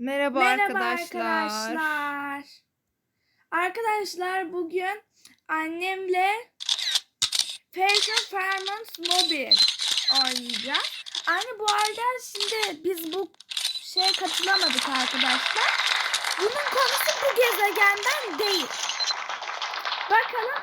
Merhaba, Merhaba arkadaşlar. arkadaşlar. Arkadaşlar bugün annemle Fashion Ferment Mobile oynayacağız. Anne bu arada şimdi biz bu şeye katılamadık arkadaşlar. Bunun konusu bu gezegenden değil. Bakalım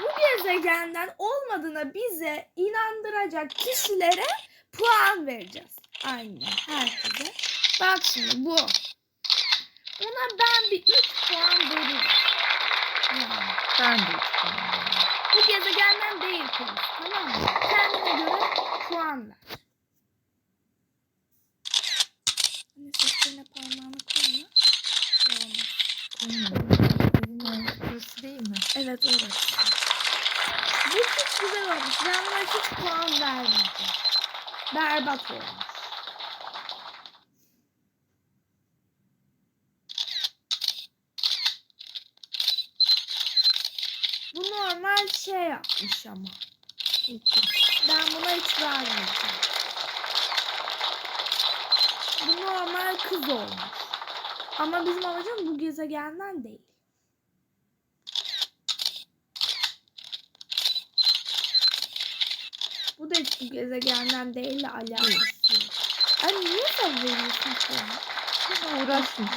bu gezegenden olmadığına bize inandıracak kişilere puan vereceğiz. Aynen herkese. Bak şimdi bu. Buna ben bir 3 puan veririm. Yani Ben de üç puan veriyorum. bu gezegenden değil kız. Tamam mı? Kendine göre puan ver. Anne seslerine parmağını koyma. Koymuyorum. Burası değil mi? Evet orası. Bu hiç güzel olmuş. Ben buna hiç puan vermeyeceğim. Berbat olmuş. Bu normal şey yapmış ama. İki. Ben buna hiç vermeyeceğim. Bu normal kız olmuş. Ama bizim amacım bu gezegenden değil. Bu da hiç bu gezegenden değil de alakası yok. Ay niye sen veriyorsun ki? Hiç uğraşmış.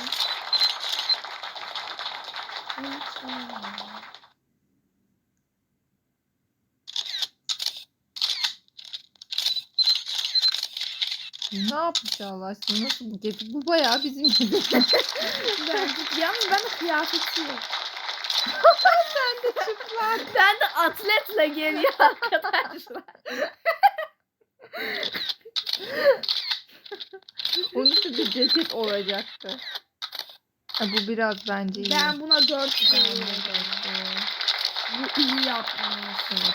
Hiç yapmış Allah aşkına? Nasıl bu gezi? Bu bayağı bizim gibi. Ben, ben de kıyafeti yok. ben de çıplak. Ben de atletle geliyor arkadaşlar. Onun için bir ceket olacaktı. Ha, bu biraz bence iyi. Ben buna dört veriyorum. Bu iyi yapmış. Evet,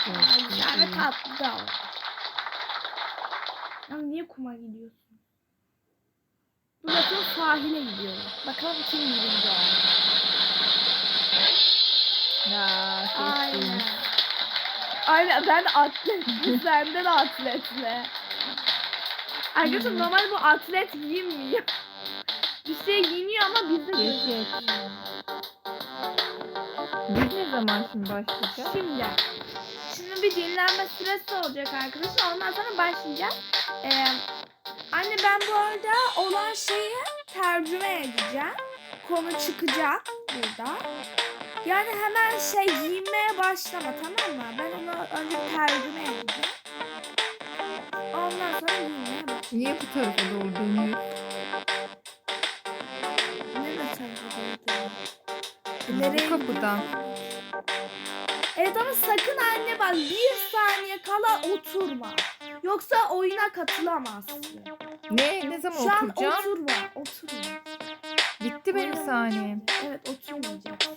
evet, var. Ya niye kuma gidiyorsun? Bakalım sahile gidiyorum. Bakalım kim birinci olacak. Ya Aynen. kesin. Aynen ben de atlet. Sende de atletle. Arkadaşlar normal bu atlet giyinmiyor. Bir şey giyiniyor ama bizde Ceket. gözükmüyor. Biz ne zaman şimdi başlayacağız? Şimdi. Bir dinlenme süresi olacak arkadaşlar. Ondan sonra başlayacağız. Ee, anne ben bu arada olan şeyi tercüme edeceğim. Konu çıkacak burada. Yani hemen şey giymeye başlama tamam mı? Ben onu önce tercüme edeceğim. Ondan sonra giymeye başlayacağım. Niye bu tarafa doğru dönüyor? Ne de tercüme Bu Nereye kapıdan. Evet ama sakın anne bak bir saniye kala oturma. Yoksa oyuna katılamazsın. Ne? Ne zaman Şu an oturacağım? oturma. Oturma. Bitti benim saniyem. Evet oturmayacaksın.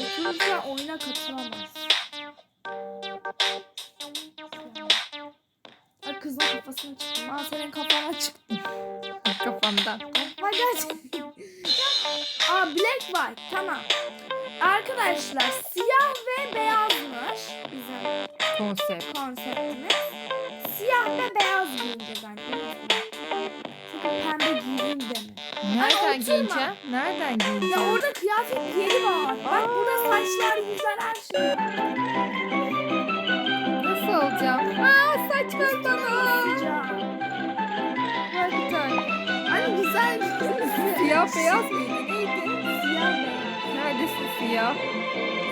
Oturursa oyuna katılamazsın. Ay kızın kafasına çıktım. Aa senin kafana çıktı. Kafamdan. Kafama gerçekten. Aa black white tamam. Arkadaşlar siyah ve beyazmış bizim Konsept. konseptimiz. Siyah ve beyaz giyineceğiz anne. Sakın pembe giyin deme. Nereden oturma. giyeceğim? Nereden giyeceğim? Ya orada kıyafet yeri var. Bak burada saçlar güzel her şey. Nasıl alacağım? Aa saçlar bana. Sıcak. Ver bir tane. Hani güzel Siyah beyaz mıydı? Neydi? Siyah?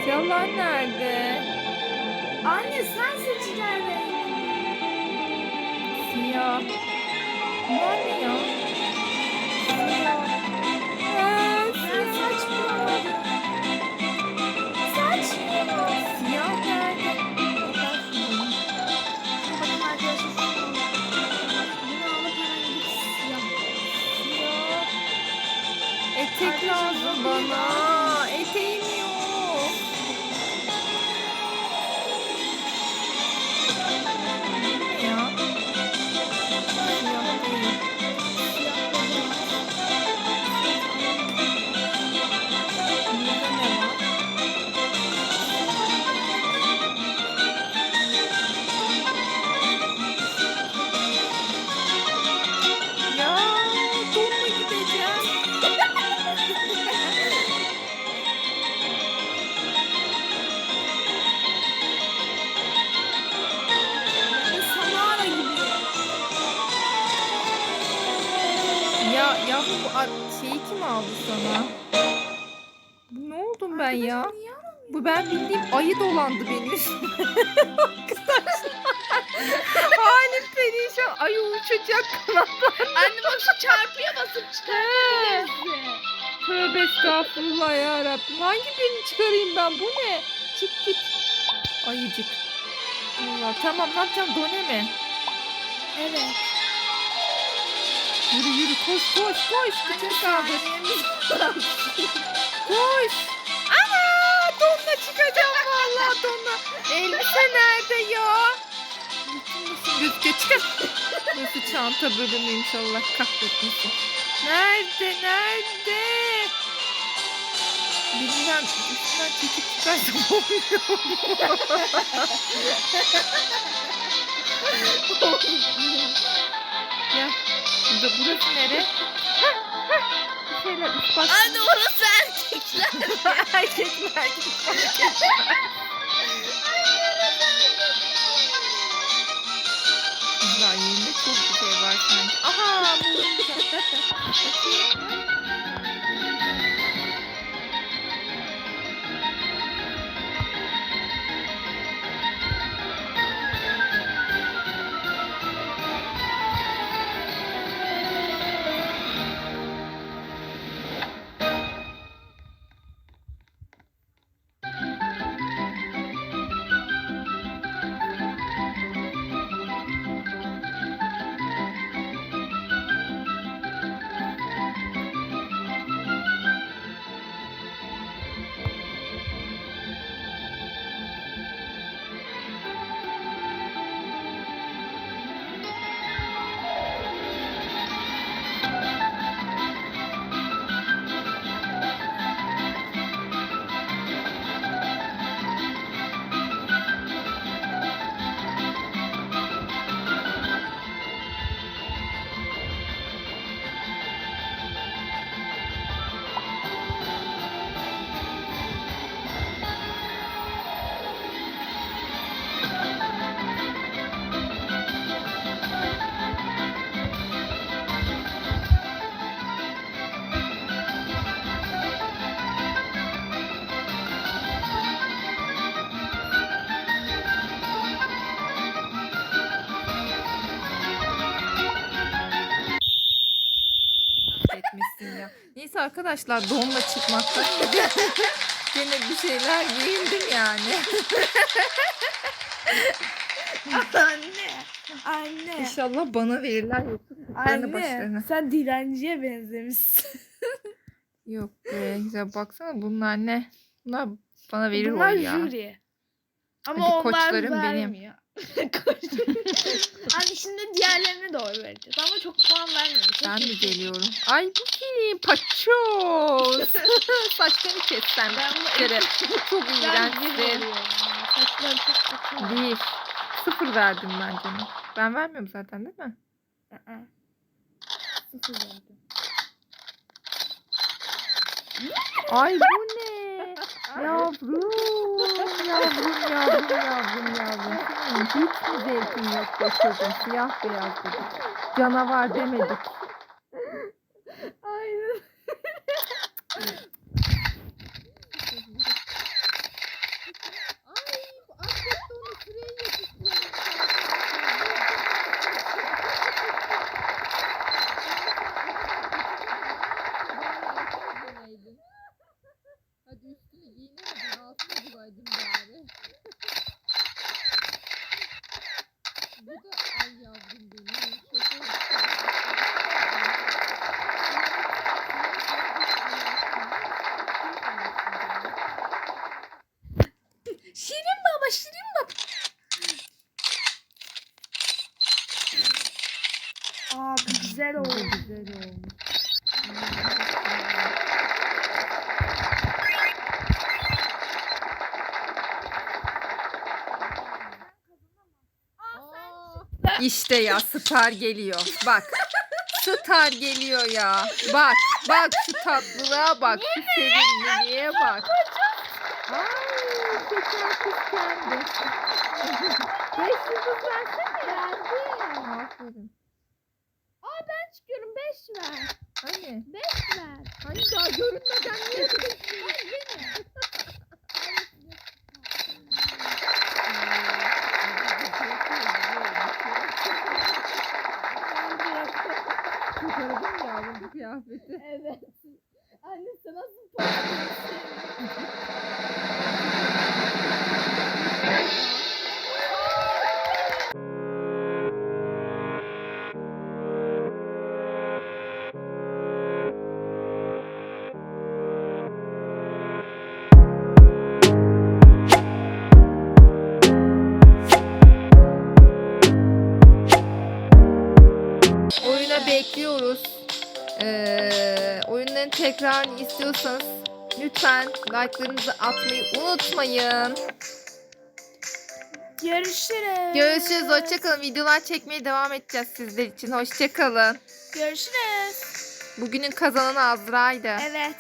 Siyahlar nerede? Anne sen seçeceksin rengi. Siyah. Bunlar ne ya? Oldum ben ya? Bu ben bildiğim ayı dolandı benim üstüme. Arkadaşlar. Halim perişan. Ayı uçacak kanatlar. Anne bak şu çarpıya basıp çıkartabilirsin. Tövbe estağfurullah ya Rabbim. Hangi birini çıkarayım ben? Bu ne? Çık git. Ayıcık. Allah tamam ne yapacağım? Done mi? Evet. Yürü yürü koş koş koş. Bütün kaldır. Koş. Elbise nerede ya? Gözüküyor çıkar. Burası çanta bölümüymüş Allah kahretmesin. Nerede nerede? Birinden üstünden çekip çıkarsam olmuyor. ya burada burası nere? Bir şeyler üst baş. Anne orası erkekler. Erkekler erkekler. Cocok. Arkadaşlar donla çıkmakta gene bir şeyler giyindim yani. Anne. Anne. İnşallah bana verirler Anne. başlarına. Sen dilenciye benzemişsin. Yok be güzel baksana bunlar ne? Bunlar bana verir Bunlar oy ya. jüri. Ama Hadi onlar koçlarım benim. vermiyor. Anne şimdi diğerlerine de oy vereceğiz. Ama çok puan vermiyoruz. Ben iyi. geliyorum? Ay bu kim? Paçoz. Saçlarını kessem Ben bir kere. Çok Ben bir ya. Saçlar çok kötü. Bir. Sıfır verdim ben canım. Ben vermiyorum zaten değil mi? Aa. Sıfır verdim. Ay bu ne? Yavrum, yavrum, yavrum, yavrum, yavrum. Hiç mi zevkin yok çocuğum? Siyah beyaz dedik. Canavar demedik. Aynen. Ay bu atletle onu süreye Hadi üstünü giyinemedin altını bulaydın bari. Bu da ay yavrum benim. Şaka Şirin baba, Şirin baba. Aa bu güzel oldu. güzel olmuş. İşte ya star geliyor. Bak. Star geliyor ya. Bak. Bak şu tatlılığa bak. Şu sevimliliğe bak. Ay şeker kız kendi. Beş yıldız versene. Verdim. Aferin. Aa ben çıkıyorum 5 ver. Hani? 5 ver. Hani daha görünmeden niye Çıkardım Oyuna bekliyoruz. Ee, oyunların tekrarını istiyorsanız lütfen like'larınızı atmayı unutmayın. Görüşürüz. Görüşürüz. Hoşçakalın. Videolar çekmeye devam edeceğiz sizler için. Hoşçakalın. Görüşürüz. Bugünün kazananı Azra'ydı. Evet.